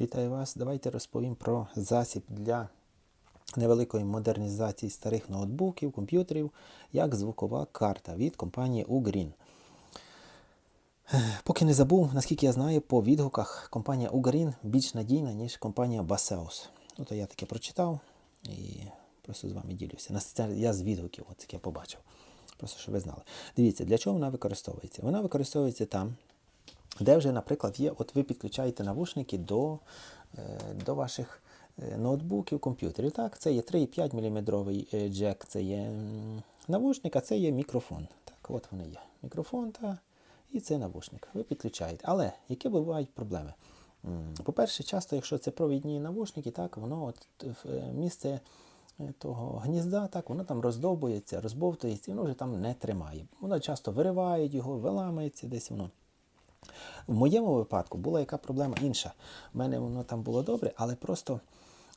Вітаю вас! Давайте розповім про засіб для невеликої модернізації старих ноутбуків, комп'ютерів, як звукова карта від компанії Ugreen. Поки не забув, наскільки я знаю, по відгуках компанія Ugreen більш надійна, ніж компанія Baseus. Ну, то я таке прочитав і просто з вами ділюся. Я з відгуків, от таке побачив. Просто щоб ви знали. Дивіться, для чого вона використовується? Вона використовується там, де вже, наприклад, є, от ви підключаєте навушники до, е, до ваших е, ноутбуків, комп'ютерів. Так, це є 3,5 мм е, джек, це є навушник, а це є мікрофон. Так, от вони є. Мікрофон та, і це навушник. Ви підключаєте. Але які бувають проблеми? По-перше, часто, якщо це провідні навушники, так, воно от, місце того гнізда, так, воно там роздовбується, розбовтується, і воно вже там не тримає. Воно часто виривають його, виламається десь воно. В моєму випадку була яка проблема інша. У мене воно там було добре, але просто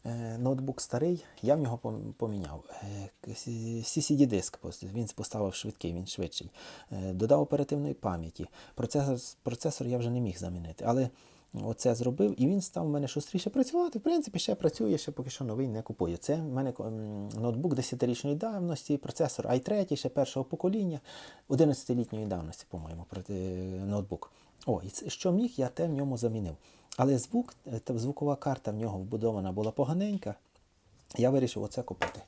е, ноутбук старий, я в нього поміняв. Е, CCD-диск, він поставив швидкий, він швидший. Е, додав оперативної пам'яті. Процесор, процесор я вже не міг замінити. Але оце зробив, і він став у мене шустріше працювати. В принципі, ще працює, ще поки що новий не купую. Це в мене ноутбук 10-річної давності, процесор i3, ще першого покоління, 11-літньої давності, по-моєму, ноутбук. О, і що міг, я те в ньому замінив. Але звук, е, звукова карта в нього вбудована була поганенька. Я вирішив оце купити.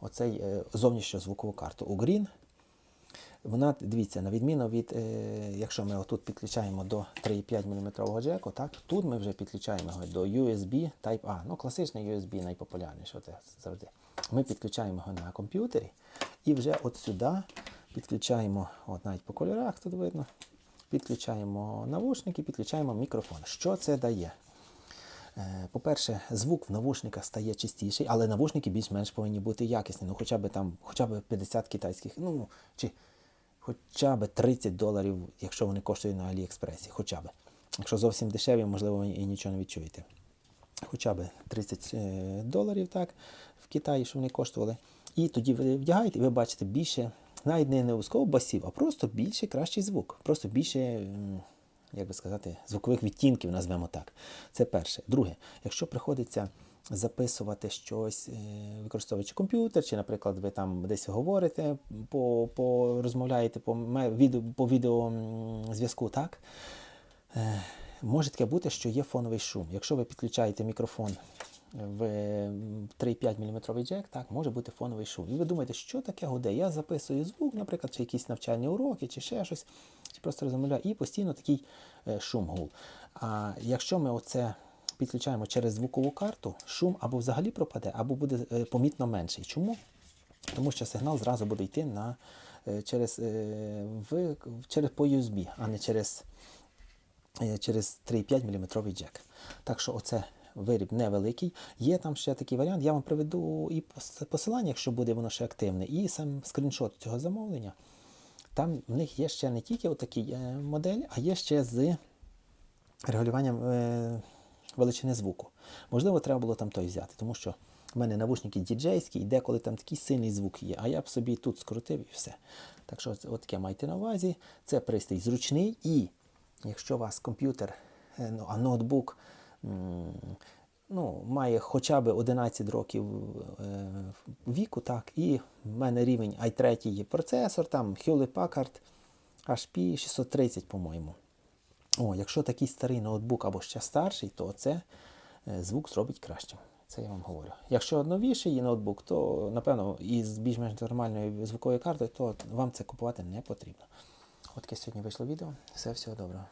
Оцей е, зовнішню звукову карту Ugreen. Вона, дивіться, на відміну від, е, якщо ми отут підключаємо до 3,5 мм джеку, так, тут ми вже підключаємо його до USB Type-A. Ну, класичний USB найпопулярніший оте завжди. Ми підключаємо його на комп'ютері і вже от сюди підключаємо, от навіть по кольорах тут видно, підключаємо навушники, підключаємо мікрофон. Що це дає? Е, По-перше, звук в навушниках стає чистіший, але навушники більш-менш повинні бути якісні. Ну, хоча б там, хоча б 50 китайських, ну чи хоча б 30 доларів, якщо вони коштують на Аліекспресі. Хоча б. Якщо зовсім дешеві, можливо, ви і нічого не відчуєте. Хоча б 30 е, доларів, так, в Китаї, що вони коштували. І тоді ви вдягаєте, і ви бачите більше, навіть не обов'язково басів, а просто більше кращий звук. Просто більше. як би сказати, звукових відтінків, назвемо так. Це перше. Друге, якщо приходиться записувати щось, е, використовуючи комп'ютер, чи, наприклад, ви там десь говорите, по, по, розмовляєте по, відео, по відеозв'язку, так? Е, Може таке бути, що є фоновий шум. Якщо ви підключаєте мікрофон в 3,5 мм джек, так, може бути фоновий шум. І ви думаєте, що таке гуде? Я записую звук, наприклад, чи якісь навчальні уроки, чи ще щось, чи просто розмовляю, і постійно такий е, шум гул. А якщо ми оце підключаємо через звукову карту, шум або взагалі пропаде, або буде е, помітно менший. Чому? Тому що сигнал зразу буде йти на, е, через, в, через по USB, а не через через 3,5 мм джек. Так що оце виріб невеликий. Є там ще такий варіант. Я вам приведу і посилання, якщо буде воно ще активне, і сам скріншот цього замовлення. Там в них є ще не тільки отакі е, моделі, а є ще з регулюванням е, величини звуку. Можливо, треба було там той взяти, тому що в мене навушники діджейські, і деколи там такий сильний звук є, а я б собі тут скрутив і все. Так що от таке майте на увазі. Це пристрій зручний, і якщо у вас комп'ютер, е, ну, а ноутбук ну, має хоча б 11 років е, віку, так, і в мене рівень i3 є процесор, там Hewlett Packard HP 630, по-моєму. О, якщо такий старий ноутбук або ще старший, то це е, звук зробить кращим. Це я вам говорю. Якщо новіший ноутбук, то напевно із більш-менш нормальною звуковою картою, то вам це купувати не потрібно. От таке сьогодні вийшло відео. Все, всього доброго.